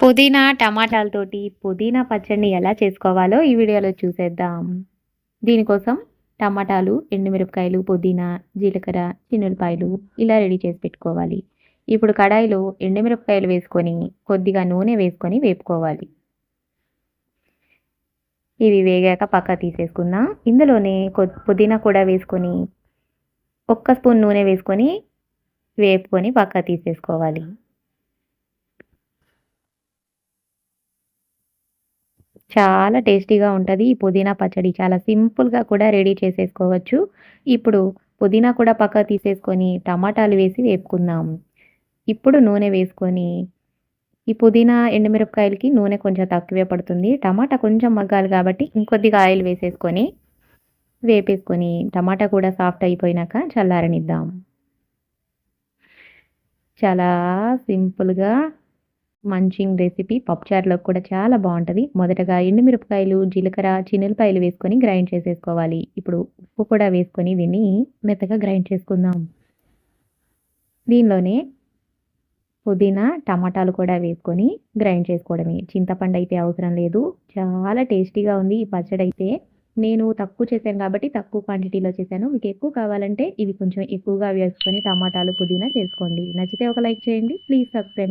పుదీనా టమాటాలతోటి పుదీనా పచ్చడిని ఎలా చేసుకోవాలో ఈ వీడియోలో చూసేద్దాం. దీనికోసం టమాటాలు ఎండుమిరపకాయలు పుదీనా జీలకర్ర చిన్నులపాయలు ఇలా రెడీ చేసి పెట్టుకోవాలి. ఇప్పుడు కడాయిలో ఎండుమిరపకాయలు వేసుకొని కొద్దిగా నూనె వేసుకొని వేపుకోవాలి. ఇవి వేగాక పక్క తీసేసుకుందాం. ఇందులోనే పుదీనా కూడా వేసుకొని ఒక్క స్పూన్ నూనె వేసుకొని వేపుకొని పక్క తీసేసుకోవాలి. చాలా టేస్టీగా ఉంటుంది. ఈ పుదీనా పచ్చడి చాలా సింపుల్గా కూడా రెడీ చేసేసుకోవచ్చు. ఇప్పుడు పుదీనా కూడా పక్క తీసేసుకొని టమాటాలు వేసి వేపుకుందాం. ఇప్పుడు నూనె వేసుకొని ఈ పుదీనా ఎండుమిరపకాయలకి నూనె కొంచెం తక్కువే పడుతుంది. టమాటా కొంచెం మగ్గాలి కాబట్టి ఇంకొద్దిగా ఆయిల్ వేసేసుకొని వేపేసుకొని టమాటా కూడా సాఫ్ట్ అయిపోయినాక చల్లారనిద్దాం. చాలా సింపుల్గా మంచింగ్ రెసిపీ పప్పుచారులోకి కూడా చాలా బాగుంటుంది. మొదటగా ఎండుమిరపకాయలు జీలకర్ర చిన్నెలపాయలు వేసుకొని గ్రైండ్ చేసేసుకోవాలి. ఇప్పుడు ఉప్పు కూడా వేసుకొని దీన్ని మెత్తగా గ్రైండ్ చేసుకుందాం. దీనిలోనే పుదీనా టమాటాలు కూడా వేసుకొని గ్రైండ్ చేసుకోవడమే. చింతపండు అయితే అవసరం లేదు. చాలా టేస్టీగా ఉంది ఈ పచ్చడి అయితే. నేను తక్కువ చేశాను కాబట్టి తక్కువ క్వాంటిటీలో చేశాను. మీకు ఎక్కువ కావాలంటే ఇవి కొంచెం ఎక్కువగా వేసుకొని టమాటాలు పుదీనా చేసుకోండి. నచ్చితే ఒక లైక్ చేయండి. Please subscribe